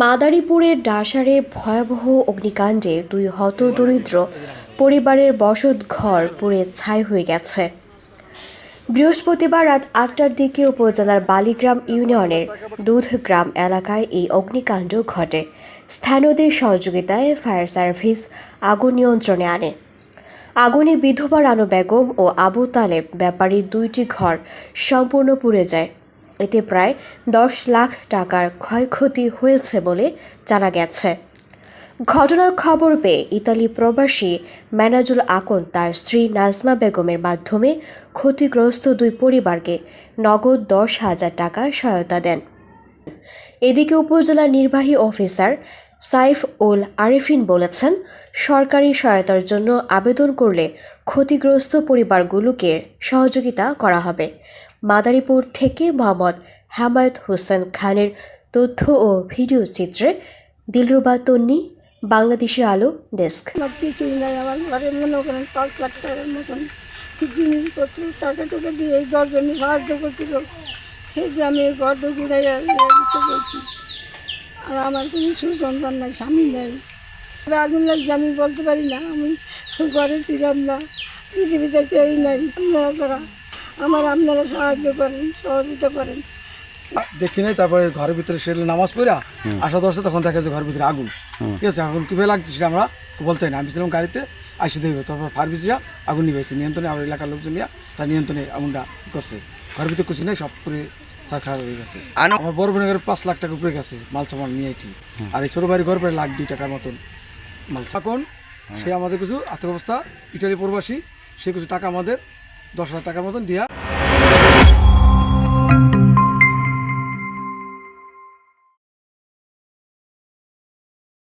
মাদারীপুরের ডাসারে ভয়াবহ অগ্নিকাণ্ডে দুই হতদরিদ্র পরিবারের বসত ঘর পুড়ে ছাই হয়ে গেছে। বৃহস্পতিবার রাত আটটার দিকে উপজেলার বালিগ্রাম ইউনিয়নের দুধগ্রাম এলাকায় এই অগ্নিকাণ্ড ঘটে। স্থানীয়দের সহযোগিতায় ফায়ার সার্ভিস আগুন নিয়ন্ত্রণে আনে। আগুনে বিধবা রানু বেগম ও আবু তালেব ব্যাপারীর দুইটি ঘর সম্পূর্ণ পুড়ে যায়। এতে প্রায় দশ লাখ টাকার ক্ষয়ক্ষতি হয়েছে বলে জানা গেছে। ঘটনার খবর পেয়ে ইতালি প্রবাসী ম্যানাজুল আকন তার স্ত্রী নাজমা বেগমের মাধ্যমে ক্ষতিগ্রস্ত দুই পরিবারকে নগদ দশ হাজার টাকা সহায়তা দেন। এদিকে উপজেলা নির্বাহী অফিসার সাইফ উল আরিফিন বলেছেন, সরকারি সহায়তার জন্য আবেদন করলে ক্ষতিগ্রস্ত পরিবারগুলোকে সহযোগিতা করা হবে। মাদারীপুর থেকে মোহাম্মদ হামায়ত হোসেন খানের তথ্য ও ভিডিও চিত্রে দিলরুবা তন্নি বাংলাদেশের আলো ডেস্ক। কিছুই নাই আমার ঘরে, মনে করেন পাঁচ লাখ টাকার মতন জিনিসপত্র, টাকা টাকা দিয়ে এই দশজনে সাহায্য করছিল। সেই যে আমি ঘর দিতে পেরেছি আর আমার কোনো সুসন্তান নাই, স্বামী নাই। তবে আগুন লাগছে, আমি বলতে পারি না, আমি ঘরে ছিলাম না, পৃথিবীতে কেউই নাই ছাড়া। আমার আপনারা সাহায্য করেন সহযোগিতা করেন। দেখি নাই তারপরে ঘরের ভিতরে সে নামাজ পড়া আসা দশটা তখন দেখা যায় ঘরের ভিতরে আগুন। ঠিক আছে আগুন কীভাবে লাগছে সেটা আমরা বলতে না আমি ছিলাম গাড়িতে আইসে দেখবে তারপর ফায়ার ব্রিগেড আগুন নিবেছে নিয়ন্ত্রণে আমার এলাকার লোকজন নিয়ে তার নিয়ন্ত্রণে আগুনটা করছে। ঘরের ভিতরে কিছু নেই সব করে সাক্ষা হয়ে গেছে। আমার বড় বোনের ঘরে পাঁচ লাখ টাকা উপরে গেছে মাল সামান নিয়ে এটি। আর এই ছোটো বাড়ির ঘর প্রায় লাখ দুই টাকার মতন মাল। এখন সে আমাদের কিছু আর্থিক অবস্থা ইটালি প্রবাসী সে কিছু টাকা আমাদের দশ হাজার টাকার মতন দিয়া